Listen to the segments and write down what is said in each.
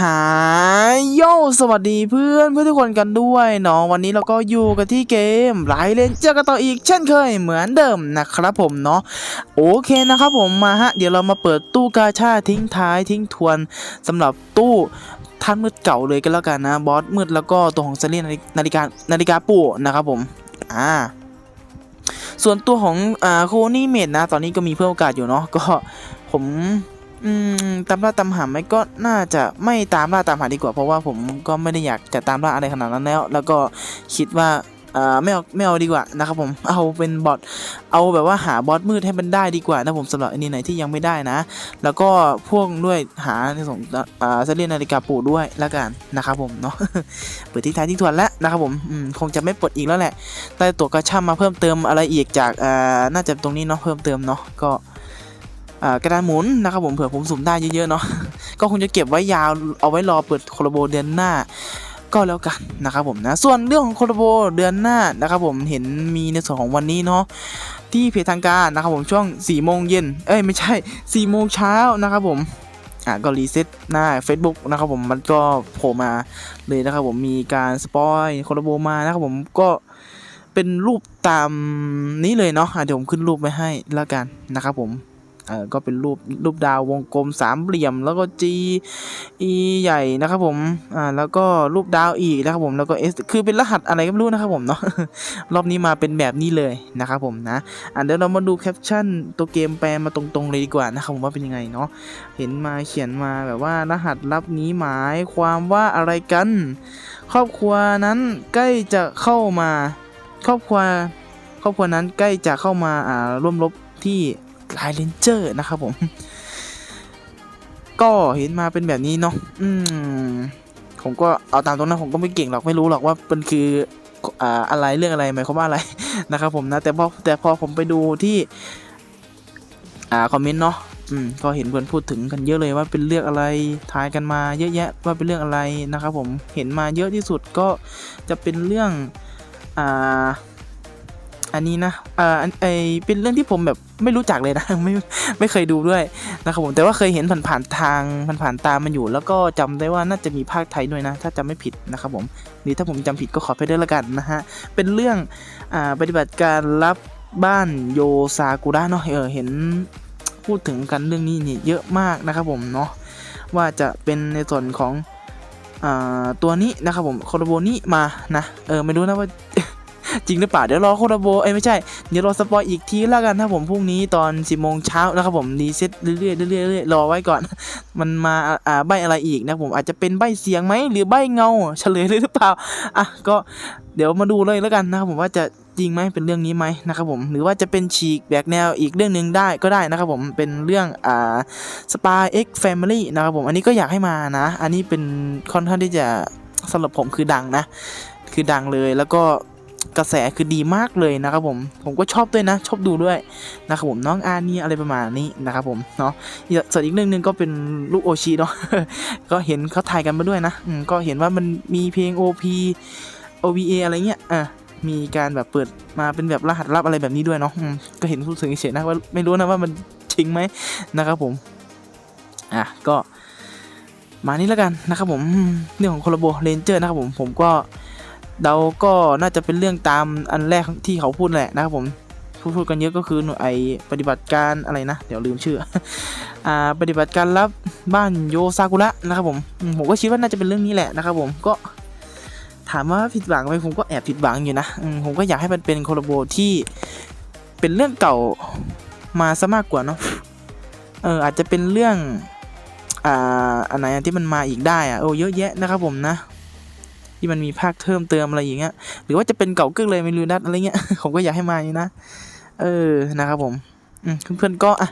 หายโยสวัสดีเพื่อนเพื่อนทุกคนกันด้วยเนาะวันนี้เราก็อยู่กันที่เกมไลเลนเจอกันต่ออีกเช่นเคยเหมือนเดิมนะครับผมเนาะโอเคนะครับผมมาฮะเดี๋ยวเรามาเปิดตู้กาชาทิ้งท้ายทิ้งทวนสำหรับตู้ท่านมืดเก่าเลยกันแล้วกันนะบอสมืดแล้วก็ตัวของเซรีนาฬิกานาฬิกาปู่นะครับผมอ่าส่วนตัวของอ่าโคนี่เมดนะ ตอนนี้ก็มีเพิ่มโอกาสอยู่เนาะก็ผม อืมตามล่าตามหาไหมก็น่าจะไม่ตามล่าตามหาดีกว่า เพราะว่าผมก็ไม่ได้อยากจะตามล่าอะไรขนาดนั้นแล้ว แล้วก็คิดว่าเอ่อไม่เอาไม่เอาดีกว่านะครับผมเอาเป็นบอทเอาแบบว่าหาบอสมืดให้มันได้ดีกว่านะผมสำหรับอันนี้ไหนที่ยังไม่ได้นะ แล้วก็พ่วงด้วยหาในส่งอ่าเซเลียนนาฬิกาปู่ด้วยแล้วกันนะครับผมเนาะเปิดทิ้งท้ายทิ้งทวนแล้วนะครับผมอืมคงจะไม่ปลดอีกแล้วแหละได้ตัวกระช่ำมาเพิ่มเติมอะไรอีกจากอ่าน่าจะตรงนี้เนาะเพิ่มเติมเนาะก็ กระดานหมุนนะครับผมเผื่อผมสุ่มได้เยอะๆเนาะก็คงจะเก็บไว้ยาวเอาไว้รอเปิดโคลโบเดือนหน้าก็แล้วกันนะครับผมนะส่วนเรื่องของโคลโบเดือนหน้านะครับผมเห็นมีในส่วนของวันนี้เนาะที่เพจทางการนะครับผมช่วง4ี่โมงเย็นเอ้ยไม่ใช่4ี่โมงเช้านะครับผมอ่าก็รีเซ็ตหน้า Facebook นะครับผมมันก็โผล่มาเลยนะครับผมมีการสปอยโคลโบมานะครับผมก็เป็นรูปตามนี้เลยเนาะอะเดี๋ยวผมขึ้นรูปไว้ให้แล้วกันนะครับผม เออก็เป็นรูปรูปดาววงกลมสามเหลี่ยม แล้วก็ G E ใหญ่นะครับผมอ่าแล้วก็รูปดาวอีกนะครับผมแล้วก็ S คือเป็นรหัสอะไรก็ไม่รู้นะครับผมเนาะรอบนี้มาเป็นแบบนี้เลยนะครับผมนะอ่าเดี๋ยวเรามาดูแคปชั่นตัวเกมแปลมาตรงๆเลยดีกว่านะครับผมว่าเป็นยังไงเนาะเห็นมาเขียนมาแบบว่ารหัสลับนี้หมายความว่าอะไรกัน ครอบครัวนั้นใกล้จะเข้ามา ครอบครัวครอบครัวนั้นใกล้จะเข้ามาอ่าร่วมรบที่ ไลเลนเจอร์นะครับผม ก็เห็นมาเป็นแบบนี้เนาะอืม ผมก็เอาตามตรงนั้นผมก็ไม่เก่งหรอกไม่รู้หรอกว่ามันคืออ่าอะไรเรื่องอะไรหมายความว่าอะไรนะครับ ผมนะแต่พอแต่พอผมไปดูที่ อ่าคอมเมนต์เนาะอืมก็เห็นเพื่อนพูดถึงกันเยอะเลยว่าเป็นเรื่องอะไรทายกันมาเยอะแยะว่าเป็นเรื่องอะไรนะครับ ผมเห็นมาเยอะที่สุดก็จะเป็นเรื่อง อ่า อันนี้นะอ่าอันไอเป็นเรื่องที่ผมแบบไม่รู้จักเลยนะไม่ไม่เคยดูด้วยนะครับผมแต่ว่าเคยเห็นผ่านๆทางผ่านๆตามมันอยู่ แล้วก็จำได้ว่าน่าจะมีภาคไทยด้วยนะ ถ้าจำไม่ผิดนะครับผมหรือถ้าผมจำผิดก็ขอไปด้วยละกันนะฮะเป็นเรื่องอ่าปฏิบัติการรับบ้านโยซากุระเนาะเออเห็นพูดถึงกันเรื่องนี้นี่เยอะมากนะครับผมเนาะว่าจะเป็นในส่วนของอ่าตัวนี้นะครับผมโคโรโบนี้มานะเออไม่รู้นะว่า จริงหรือเปล่าเดี๋ยวรอโคดาโบเอ้ยไม่ใช่เดี๋ยวรอสปอยอีกทีแล้วกันถ้าผมพรุ่งนี้ตอน10โมงเช้านะครับผมรีเซ็ตเรื่อยๆเรื่อยๆเรื่อยๆรอไว้ก่อน มันมาอ่าใบอะไรอีกนะผมอาจจะเป็นใบเสียงไหมหรือใบเงาเฉลยเลยหรือเปล่าอะก็เดี๋ยวมาดูเลยแล้วกันนะครับผมว่าจะจริงไหมเป็นเรื่องนี้ไหมนะครับผมหรือว่าจะเป็นฉีกแบกแนวอีกเรื่องหนึ่งได้ก็ได้นะครับผมเป็นเรื่องอ่า Spy X Family นะครับผมอันนี้ก็อยากให้มานะ อันนี้เป็นค่อนข้างที่จะสำหรับผมคือดังนะ คือดังเลยแล้วก็ กระแสคือดีมากเลยนะครับผม ผมก็ชอบด้วยนะ ชอบดูด้วยนะครับผมน้องอาเนี่อะไรประมาณนี้นะครับผมเนาะส่วนอีกเรื่องหนึ่งก็เป็นลูกโอชิเนาะก็เห็นเขาถ่ายกันมาด้วยนะอืก็เห็นว่ามันมีเพลง OP OVA อะไรเงี้ยอะมีการแบบเปิดมาเป็นแบบรหัสลับอะไรแบบนี้ด้วยเนาะก็เห็นพูดถึงเฉยๆนะว่าไม่รู้นะว่ามันจริงไหมนะครับผมอะก็มานี่แล้วกันนะครับผมเรื่องของโคลโบเรนเจอร์นะครับผมผมก็ เดาก็น่าจะเป็นเรื่องตามอันแรกที่เขาพูดแหละนะครับผมพูดพูดกันเยอะก็คือหน่วยไอปฏิบัติการอะไรนะ เดี๋ยวลืมชื่ออ่าปฏิบัติการรับบ้านโยซากุระนะครับผมผมก็คิดว่าน่าจะเป็นเรื่องนี้แหละนะครับผมก็ถามว่าผิดหวังไหมผมก็แอบผิดหวังอยู่นะผมก็อยากให้มันเป็นโคลาโบที่เป็นเรื่องเก่ามาซะมากกว่าเนาะเอออาจจะเป็นเรื่องอ่าอันไหนที่มันมาอีกได้อะโอ้เยอะแยะนะครับผมนะ ที่มันมีภาคเพิ่มเติมอะไรอย่างเงี้ยหรือว่าจะเป็นเก่าเกิกเลยไม่รู้นัดอะไรเงี้ยผมก็อยากให้มาอยู่นะเออนะครับผมเพื่อนๆก็อะ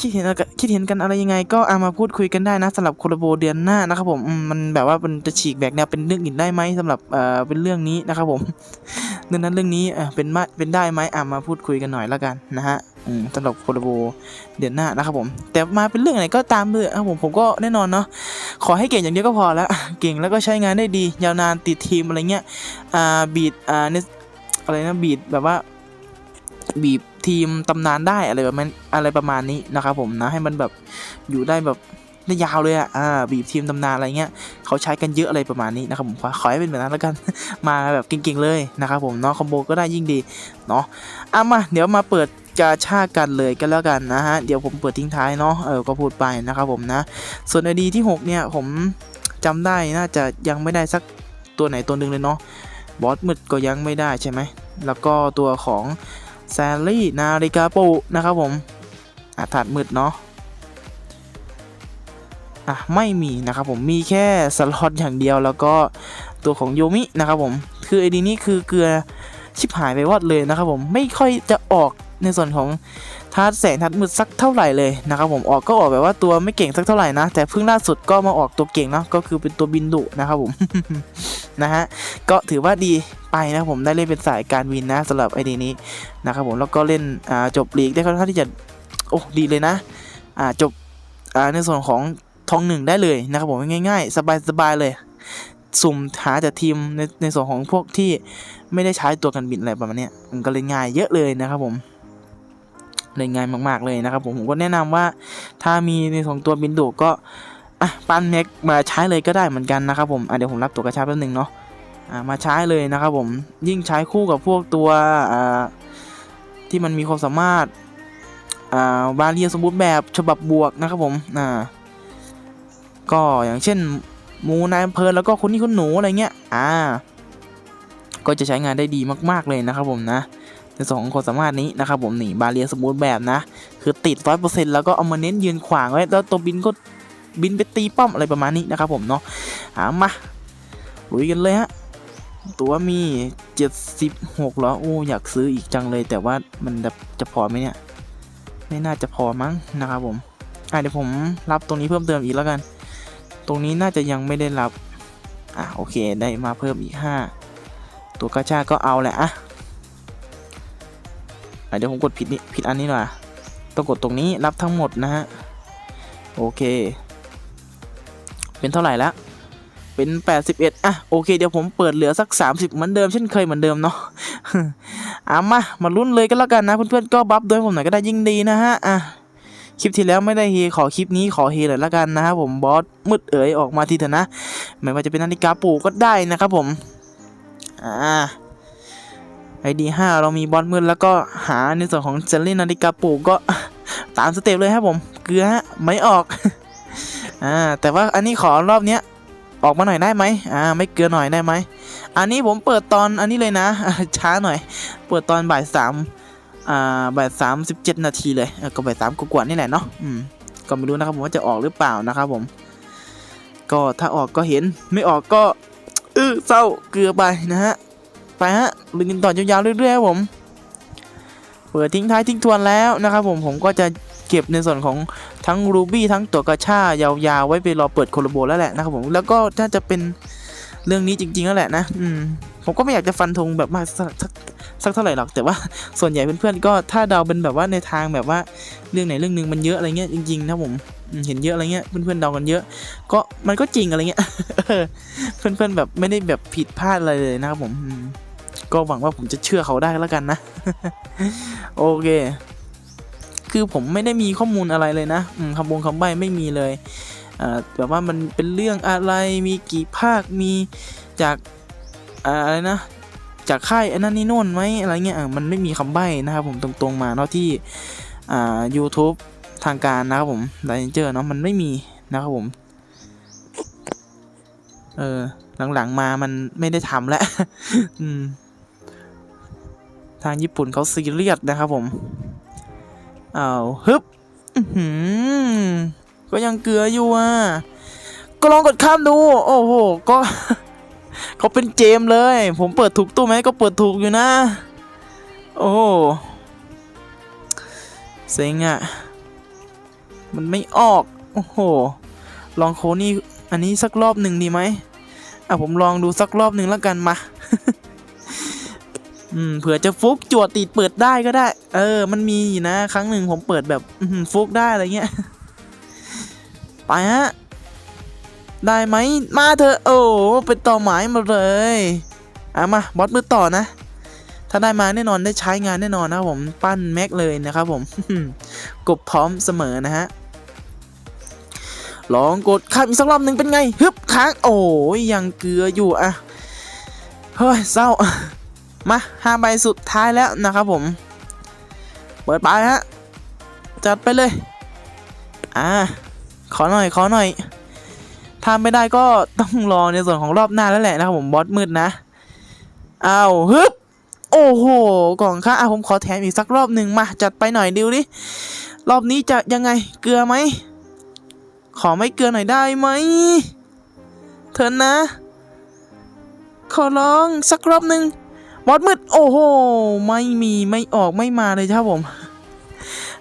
คิดเห็นคิดเห็นกันอะไรยังไง ก็เอามาพูดคุยกันได้นะสำหรับโคลาโบเดือนหน้านะครับผมมันแบบว่ามันจะฉีกแบกแนวเป็นเรื่องอื่นได้ไหมสำหรับเอ่อเป็นเรื่องนี้นะครับผม เรื่องนั้นเรื่องนี้เอ่อเป็นมาเป็นได้ไหมอะมาพูดคุยกันหน่อยแล้วกันนะฮะสำหรับโคลาโบเดือนหน้านะครับผม แต่มาเป็นเรื่องไหนก็ตามเลยครับผมผมก็แน่นอนเนาะขอให้เก่งอย่างเดียวก็พอแล้วเก่งแล้วก็ใช้งานได้ดี ยาวนานติดทีมอะไรเงี้ยอ่าบีดอ่าเนี่ยอะไรนะบีดแบบว่าบีบทีมตำนานได้อะไรแบบนั้อะไรประมาณนี้นะครับผมนะให้มันแบบอยู่ได้แบบ ได้ยาวเลยอะอ่าบีบทีมตำนานอะไรเงี้ยเขาใช้กันเยอะอะไรประมาณนี้นะครับผมขอให้เป็นแบบนั้นแล้วกันมาแบบเก่งๆเลยนะครับผมเนาะคอมโบก็ได้ยิ่งดีเนาะอะมาเดี๋ยวมาเปิดกาชากันเลยกันแล้วกันนะฮะเดี๋ยวผมเปิดทิ้งท้ายเนาะเออก็พูดไปนะครับผมนะ ส่วนไอดีที่ 6 เนี่ยผมจำได้น่าจะยังไม่ได้สักตัวไหนตัวหนึ่งเลยเนาะบอสมืดก็ยังไม่ได้ใช่ไหมแล้วก็ตัวของแซลลี่นาฬิกาปูนะครับผมอะถาดมืดเนาะ อะไม่มีนะครับผมมีแค่สล็อตอย่างเดียวแล้วก็ตัวของโยมินะครับผมคือไอดีนี้คือเกลือชิบหายไปวอดเลยนะครับผมไม่ค่อยจะออกในส่วนของทัดแสงทัดมืดสักเท่าไหร่เลยนะครับผมออกก็ออกแบบว่าตัวไม่เก่งสักเท่าไหร่นะ แต่เพิ่งล่าสุดก็มาออกตัวเก่งเนาะก็คือเป็นตัวบินดุนะครับผมนะฮะก็ถือว่าดีไปนะครับผมได้เล่นเป็นสายการวินนะสำหรับไอเดียนี้นะครับผมแล้วก็เล่นจบลีกได้ค่อนข้างที่จะโอ้ดีเลยนะอ่าจบในส่วนของ ทองหนึ่งได้เลยนะครับผมง่าย ๆ สบายๆเลย สุ่มหาแต่ทีมในในส่วนของพวกที่ไม่ได้ใช้ตัวกันบินอะไรประมาณนี้มันก็เลยง่ายเยอะเลยนะครับผมเลยง่ายมากๆเลยนะครับผมผมก็แนะนำว่าถ้ามีในส่วนของตัวบินดุก็อะปั้นเม็กมาใช้เลยก็ได้เหมือนกันนะครับผมอะเดี๋ยวผมรับตัวกระชับแป๊บนึงเนาะอ่ามาใช้เลยนะครับผมยิ่งใช้คู่กับพวกตัวอ่าที่มันมีความสามารถอ่าบาเรียสมบูรณ์แบบฉบับบวกนะครับผมอ่า ก็อย่างเช่นหมูนายอำเภอแล้วก็คุณนี่คุณหนูอะไรเงี้ยอ่าก็จะใช้งานได้ดีมากๆเลยนะครับผมนะในสองคนสามารถนี้นะครับผมนี่บาเรียสมบูรณ์แบบนะ คือติดร้อยเปอร์เซ็นต์แล้วก็เอามาเน้นยืนขวางไว้แล้วตัวบินก็บินไปตีป้อมอะไรประมาณนี้นะครับผมเนาะอามาลุยกันเลยฮะตัวมีเจ็ดสิบหกเหรอโอ้อยากซื้ออีกจังเลย แต่ว่ามันจะจะพอไหมเนี่ย ไม่น่าจะพอมั้งนะครับผมอ่าเดี๋ยวผมรับตรงนี้เพิ่มเติมอีกแล้วกัน ตรงนี้น่าจะยังไม่ได้รับ อะโอเคได้มาเพิ่มอีก 5 ตัวกระชาก็เอาแหละอะเดี๋ยวผมกดผิดนี่ผิดอันนี้หน่อยต้องกดตรงนี้รับทั้งหมดนะฮะ โอเค เป็นเท่าไหร่แล้วเป็น 81 อะ โอเค เดี๋ยวผมเปิดเหลือสัก 30 เหมือนเดิม เช่นเคยเหมือนเดิมเนาะอะมา มาลุ้นเลยก็แล้วกันนะ เพื่อนๆ ก็บัฟด้วยผมหน่อยก็ได้ยิ่งดีนะฮะ อะ คลิปที่แล้วไม่ได้เฮขอคลิปนี้ขอเฮหน่อยละกันนะครับผมบอสมืดเอ๋ยออกมาทีเถอะนะไม่ว่าจะเป็นนาฬิกาปู่ก็ได้นะครับผมอ่าไอดีห้าเรามีบอสมืดแล้วก็หาในส่วนของเจลลี่นาฬิกาปู่ก็ตามสเต็ปเลยครับผมเกลือไม่ออกอ่าแต่ว่าอันนี้ขอรอบเนี้ยออกมาหน่อยได้ไหมอ่าไม่เกลือหน่อยได้ไหมอันนี้ผมเปิดตอนอันนี้เลยนะช้าหน่อย เปิดตอนบ่ายสาม อ่าบ่ายสามสิบเจ็ดนาทีเลยก็บ่ายสามกว่าๆนี่แหละเนาะอืมก็ไม่รู้นะครับผมว่าจะออกหรือเปล่านะครับผม ก็ถ้าออกก็เห็นไม่ออกก็เออเศร้าเกลือไปนะฮะไปฮะลุยกันต่อยาวๆเรื่อยๆผมเปิดทิ้งท้ายทิ้งทวนแล้วนะครับผมผมก็จะเก็บในส่วนของทั้งรูบี้ทั้งตัวกระชายาวๆไว้ไปรอเปิดโคโลโบแล้วแหละนะครับผมแล้วก็ถ้าจะเป็นเรื่องนี้จริงๆแล้วแหละนะ อืมผมก็ไม่อยากจะฟันธงแบบมากสัก สักเท่าไหร่หรอกแต่ว่าส่วนใหญ่เพื่อนๆก็ถ้าเดาเป็นแบบว่าในทางแบบว่าเรื่องไหนเรื่องหนึ่งมันเยอะอะไรเงี้ยจริงๆนะผมเห็นเยอะอะไรเงี้ยเพื่อนๆเดากันเยอะ ก็มันก็จริงอะไรเงี้ยเพื่อนๆแบบไม่ได้แบบผิดพลาดอะไรเลยนะครับผมก็หวังว่าผมจะเชื่อเขาได้แล้วกันนะ โอเค คือผมไม่ได้มีข้อมูลอะไรเลยนะคำบงคำใบ้ไม่มีเลยอ่าแบบว่ามันเป็นเรื่องอะไรมีกี่ภาคมีจากอ่าอะไรนะ จากค่ายอันนั้นนี่โน่นไหมอะไรเงี้ยมันไม่มีคำใบ้นะครับผมตรงๆมาเนาะที่อ่า YouTube ทางการนะครับผมไดเจอร์เนาะมันไม่มีนะครับผม เออหลังๆมามันไม่ได้ทำแล้วทางญี่ปุ่นเขาซีเรียสนะครับผมอ้าวฮึบก็ยังเกลืออยู่อะ ก็ลองกดข้ามดู โอ้โห ก็ เขาเป็นเจมเลย ผมเปิดถูกตู้ไหมก็เปิดถูกอยู่นะ โอ้เซ็งอะ่ะ มันไม่ออก โอ้โห ลองโคนี่ อันนี้สักรอบหนึ่งดีไหมอะผมลองดูสักรอบหนึ่งแล้วกันมา อืม เผื่อจะฟุกจวดติดเปิดได้ก็ได้ เออ มันมีอยู่นะ ครั้งหนึ่งผมเปิดแบบฟุกได้อะไรเงี้ย ไปฮะ ได้ไหมมาเถอะโอ้เป็นต่อหมายมาเลยอะมาบอสมือต่อนะ ถ้าได้มาแน่นอนได้ใช้งานแน่นอนนะผมปั้นแม็กเลยนะครับผมกบพร้อมเสมอนะฮะลองกดข้ามอีกสักรอบหนึ่งเป็นไงฮึบค้างโอ้ยยังเกลืออยู่อะเฮ้ยเศร้ามาห้าใบสุดท้ายแล้วนะครับผม เปิดไปฮะจัดไปเลย อ่าขอหน่อยขอหน่อย ทำไม่ได้ก็ต้องรอในส่วนของรอบหน้าแล้วแหละนะครับผมบอสมืดนะเอาฮึบโอ้โหกล่องค่าอะผมขอแถมอีกสักรอบหนึ่งมาจัดไปหน่อยดิวดิรอบนี้จะยังไงเกลือไหมขอไม่เกลือหน่อยได้ไหมเถินนะ ขอร้องสักรอบหนึ่งบอสมืด โอ้โห ไม่มีไม่ออกไม่มาเลยครับผม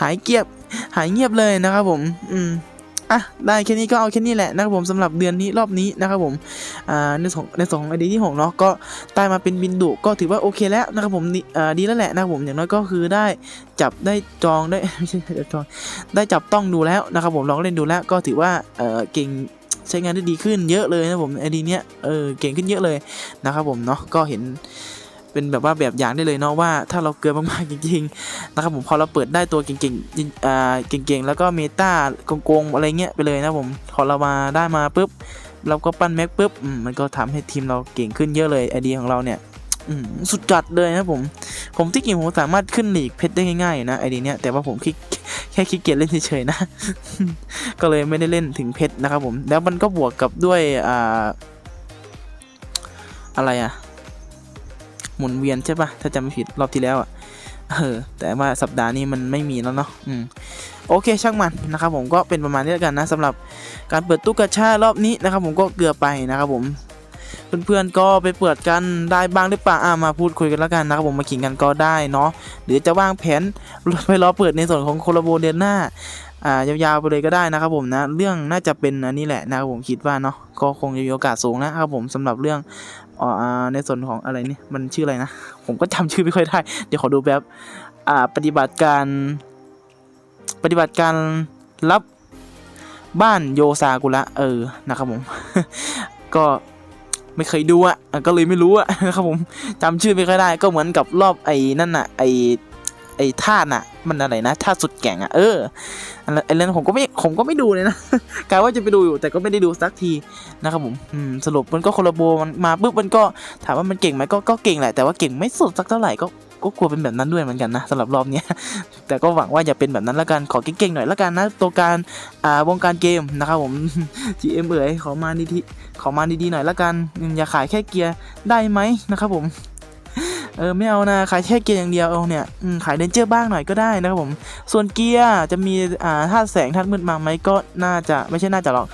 หายเกียบ หายเงียบเลยนะครับผม อืม อะได้แค่นี้ก็เอาแค่นี้แหละนะครับผมสำหรับเดือนนี้รอบนี้นะครับผมอ่าในสองในสองไอเดียที่หกเนาะก็ได้มาเป็นบินดุก็ถือว่าโอเคแล้วนะครับผมอ่าดีแล้วแหละนะครับผมอย่างน้อยก็คือได้จับได้จองได้ไม่ใช่จองได้จับต้องดูแล้วนะครับผมลองเล่นดูแล้วก็ถือว่าเออเก่งใช้งานได้ดีขึ้นเยอะเลยนะผมไอดีเนี้ยเออเก่งขึ้นเยอะเลยนะครับผมเนาะก็เห็น เป็นแบบว่าแบบอย่างได้เลยเนาะว่าถ้าเราเกลือมากๆจริงๆนะครับผมพอเราเปิดได้ตัวเก่งๆอ่าเก่งๆ แล้วก็เมตาโกงๆอะไรเงี้ยไปเลยนะผมพอเรามาได้มาปุ๊บเราก็ปั้นแม็กปุ๊บมันก็ทำให้ทีมเราเก่งขึ้นเยอะเลยไอเดียของเราเนี่ยสุดจัดเลยนะผม ผมที่จริงผมสามารถขึ้นหลีกเพชรได้ง่ายๆนะไอเดียเนี้ยแต่ว่าผมคิดแค่ขี้เกียจเล่นเฉยๆนะ ก็เลยไม่ได้เล่นถึงเพชรนะครับผม แล้วมันก็บวกกับด้วยอ่าอะไรอะ หมุนเวียนใช่ปะถ้าจำไม่ผิดรอบที่แล้วอะเออแต่ว่าสัปดาห์นี้มันไม่มีแล้วเนาะอืมโอเคช่างมันนะครับผมก็เป็นประมาณนี้แล้วกันนะสำหรับการเปิดตู้กระชารอบนี้นะครับผมก็เกือบไปนะครับผมเพื่อนๆก็ไปเปิดกันได้บ้างหรือเปล่าอ่ามาพูดคุยกันแล้วกันนะครับผมมาขิงกันก็ได้เนาะหรือจะวางแผนไปรอเปิดในส่วนของโคลาโบเดือนหน้าอ่ายาวๆไปเลยก็ได้นะครับผมนะเรื่องน่าจะเป็นอันนี้แหละนะครับผมคิดว่าเนาะก็คงจะมีโอกาสสูงนะครับผมสำหรับเรื่อง อ่าในส่วนของอะไรนี่มันชื่ออะไรนะ ผมก็จำชื่อไม่ค่อยได้ เดี๋ยวขอดูแบบอ่าปฏิบัติการปฏิบัติการรับบ้านโยซากุระเออนะครับผม ก็ไม่เคยดูอะ่ะก็เลยไม่รู้อะนะครับผมจำชื่อไม่ค่อยได้ ก็เหมือนกับรอบไอ้นั่นน่ะไอ้ ไอ้ท่าน่ะ มันอะไรนะท่าสุดแก่งอะเออไอ้เรื่องผมก็ไม่ผมก็ไม่ดูเลยนะกะว่าจะไปดูอยู่แต่ก็ไม่ได้ดูสักทีนะครับผมสรุปมันก็โคลาโบมันมาปุ๊บมันก็ถามว่ามันเก่งไหมก็ก็เก่งแหละแต่ว่าเก่งไม่สุดสักเท่าไหร่ก็ก็กลัวเป็นแบบนั้นด้วยเหมือนกันนะสำหรับรอบนี้แต่ก็หวังว่าอย่าเป็นแบบนั้นละกันขอเก่งๆหน่อยละกันนะตัวการอ่าวงการเกมนะครับผม GM เอ๋ยขอมาดีๆขอมาดีๆหน่อยละกันอย่าขายแค่เกียร์ได้ไหมนะครับผม เออไม่เอานะขายแค่เกียร์อย่างเดียวเอาเนี่ยขายเดนเจอร์บ้างหน่อยก็ได้นะครับผมส่วนเกียร์จะมีอ่าธาตุแสงธาตุมืดมาไหมก็น่าจะไม่ใช่น่าจะหรอก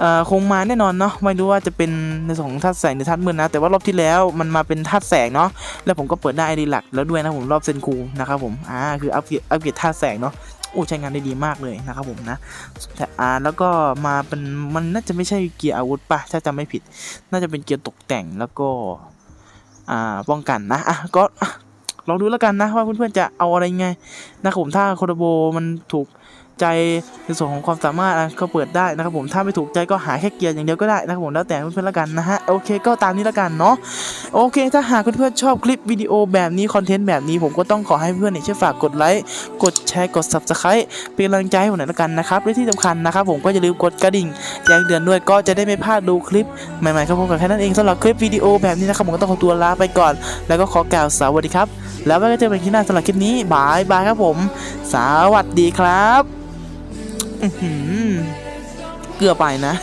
เออคงมาแน่นอนเนาะไม่รู้ว่าจะเป็นในส่วนของธาตุแสงหรือธาตุมืดนะ แต่ว่ารอบที่แล้วมันมาเป็นธาตุแสงเนาะแล้วผมก็เปิดได้ไอดีหลักแล้วด้วยนะผมรอบเซนคูนะครับผมอ่าคืออัปเกรดอัปเกรดธาตุแสงเนาะโอ้ใช้งานได้ดีมากเลยนะครับผมนะแต่อ่าแล้วก็มาเป็นมันน่าจะไม่ใช่เกียร์อาวุธปะถ้าจำไม่ผิด น่าจะเป็นเกียร์ตกแต่งแล้วก็ อ่าป้องกันนะอะก็ลองดูแล้วกันนะว่าเพื่อนๆจะเอาอะไรไงนะครับผมถ้าโคโดโบมันถูก ใจในส่วนของความสามารถก็เปิดได้นะครับผมถ้าไม่ถูกใจก็หาแค่เกียร์อย่างเดียวก็ได้นะครับผมแล้วแต่เพื่อนๆละกันนะฮะโอเคก็ตามนี้ละกันเนาะโอเค ถ้าหากเพื่อนๆชอบคลิปวิดีโอแบบนี้คอนเทนต์แบบนี้ผมก็ต้องขอให้เพื่อนๆเนี่ยช่วยฝากกดไลค์กดแชร์กด subscribe เป็นกำลังใจให้ผมหน่อยละกันนะครับและที่สำคัญนะครับผมก็อย่าลืมกดกระดิ่งแจ้งเตือนด้วยก็จะได้ไม่พลาดดูคลิปใหม่ๆครับผมกับแค่นั้นเองสำหรับคลิปวิดีโอแบบนี้นะครับผมก็ต้องขอตัวลาไปก่อน แล้วก็ขอกล่าวสวัสดีครับ แล้วไว้ก็เจอกันที่หน้าสำหรับคลิปนี้บายบายครับผม สวัสดีครับ เกือบไปนะ